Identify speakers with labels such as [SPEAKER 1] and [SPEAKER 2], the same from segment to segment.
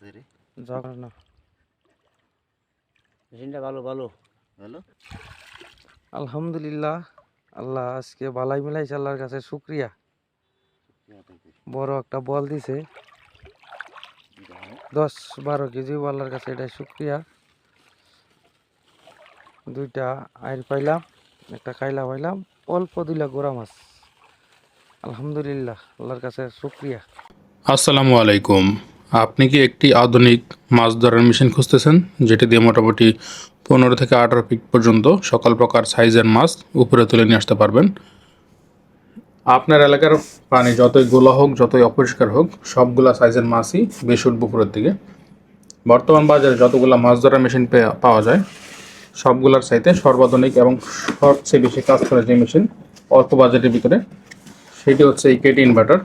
[SPEAKER 1] আছে রে
[SPEAKER 2] না।
[SPEAKER 1] মেশিনটা ভালো ভালো। ভালো?
[SPEAKER 2] আলহামদুলিল্লাহ আল্লাহ আজকে বালাই মিলাইছে আল্লাহর কাছে শুক্রিয়া। বড় একটা বল দিছে। দশ বারো কেজি আল্লাহর কাছে এটা শুক্রিয়া। দুইটা আইল পাইলাম একটা কাইলা পাইলাম অল্প দুইলা গোড়া মাছ। আলহামদুলিল্লাহ আল্লাহর কাছে শুক্রিয়া।
[SPEAKER 3] আসসালামু আলাইকুম। আপনি কি একটি আধুনিক মাছ ধরার মেশিন খুঁজতেছেন? যেটি দিয়ে মোটামুটি পনেরো থেকে আঠারো ফিট পর্যন্ত সকল প্রকার সাইজের মাছ উপরে তুলে নিয়ে আসতে পারবেন। আপনার এলাকার পানি যতই গোলা হোক, যতই অপরিষ্কার হোক, সবগুলা সাইজের মাছই বেশ উঠবে উপরের দিকে। বর্তমান বাজারে যতগুলো মাছ ধরার মেশিন পাওয়া যায়, সবগুলার সাইতে সর্বাধুনিক এবং সবচেয়ে বেশি কাজ করে যে মেশিন অল্প বাজেটের ভিতরে, সেটি হচ্ছে এই কেটি ইনভার্টার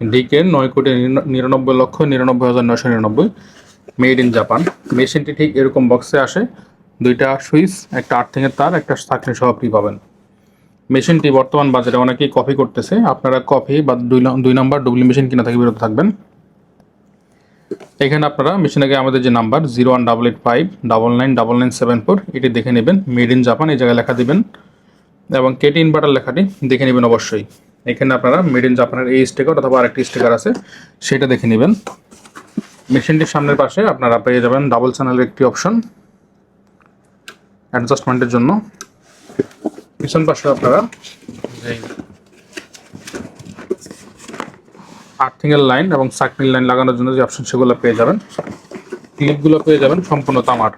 [SPEAKER 3] ডিকে নয় কোটি নিরানব্বই লক্ষ নিরানব্বই হাজার নয়শো নিরানব্বই মেড ইন জাপান। মেশিনটি ঠিক এরকম বক্সে আসে। দুইটা সুইচ, একটা আর্থিংয়ের তার, একটা সাকনি সহ ফ্রি পাবেন। মেশিনটি বর্তমান বাজারে অনেকেই কপি করতেছে। আপনারা কপি বা দুই দুই নম্বর ডুবলি মেশিন কিনা থেকে বিরত থাকবেন। এখানে আপনারা মেশিন আগে আমাদের যে number zero one double eight five double nine double nine seven four এটি দেখে নেবেন। মেড ইন জাপান এই জায়গায় লেখা দিবেন। এবং কেটি ইনভার্টার লেখাটি দেখে নেবেন অবশ্যই। এখানে আপনারা মেড ইন জাপানের এই স্টিকার অথবা আরেকটি স্টিকার আছে, সেটা দেখে নেবেন। মেশিনটির সামনের পাশে আপনারা পেয়ে যাবেন ডাবল চ্যানেলের একটি অপশন অ্যাডজাস্টমেন্টের জন্য। পিছন পাশে আপনারা আর্থিংয়ের লাইন এবং সাকনির লাইন লাগানোর জন্য যে অপশন সেগুলো পেয়ে যাবেন। ক্লিপগুলো পেয়ে যাবেন সম্পূর্ণ তামার।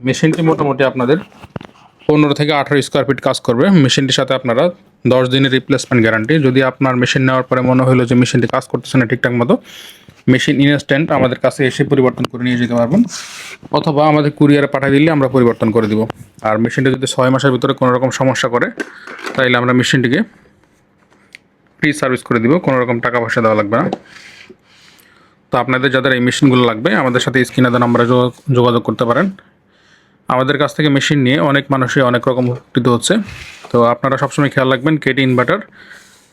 [SPEAKER 3] মেশিনটি মোটামুটি আপনাদের পনেরো থেকে আঠারো স্কোয়ার ফিট কাজ করবে। মেশিনটির সাথে আপনারা দশ দিনের রিপ্লেসমেন্ট গ্যারান্টি যদি আপনার মেশিন নেওয়ার পরে মনে হলো যে মেশিনটি কাজ করতেছে না ঠিকঠাক মতো মেশিন ইনস্ট্যান্ট আমাদের কাছে এসে পরিবর্তন করে নিয়ে যেতে পারবেন। অথবা আমাদের কুরিয়ারে পাঠিয়ে দিলে আমরা পরিবর্তন করে দিব। আর মেশিনটি যদি ছয় মাসের ভিতরে কোনো রকম সমস্যা করে, তাইলে আমরা মেশিনটিকে ফ্রি সার্ভিস করে দিব। কোনো রকম টাকা পয়সা দেওয়া লাগবে না। তো আপনাদের যাদের এই মেশিনগুলো লাগবে, আমাদের সাথে স্ক্রিনে নাম্বারে যোগ- যোগাযোগ করতে পারেন। আমাদের কাছ থেকে মেশিন নিয়ে অনেক মানুষই অনেক রকম উপকৃত হচ্ছে। তো আপনারা সবসময় খেয়াল রাখবেন কেটি ইনভার্টার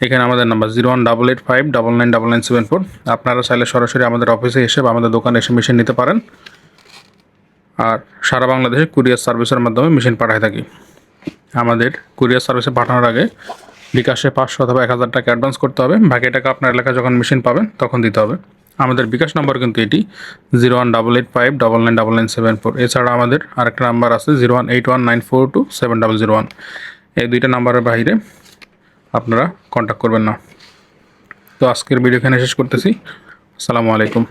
[SPEAKER 3] এখানে আমাদের number zero one double eight five double nine double nine seven four আপনারা চাইলে সরাসরি আমাদের অফিসে এসে বা আমাদের দোকানে এসে মেশিন নিতে পারেন। আর সারা বাংলাদেশে কুরিয়ার সার্ভিসের মাধ্যমে মেশিন পাঠায় থাকি। আমাদের কুরিয়ার সার্ভিসে পাঠানোর আগে বিকাশে পাঁচশো অথবা এক হাজার টাকা অ্যাডভান্স করতে হবে। বাকি টাকা আপনার এলাকায় যখন মেশিন পাবেন, তখন দিতে হবে। আমাদের বিকাশ নাম্বার কিন্তু এটি zero one double eight five double nine double nine seven four এছাড়া আমাদের আরেকটা নাম্বার আছে zero one eight one nine four two seven double zero one এই দুইটা নাম্বারের বাইরে আপনারা কন্ট্যাক্ট করবেন না। তো আজকের ভিডিও এখানে শেষ করতেছি। আসসালামু আলাইকুম।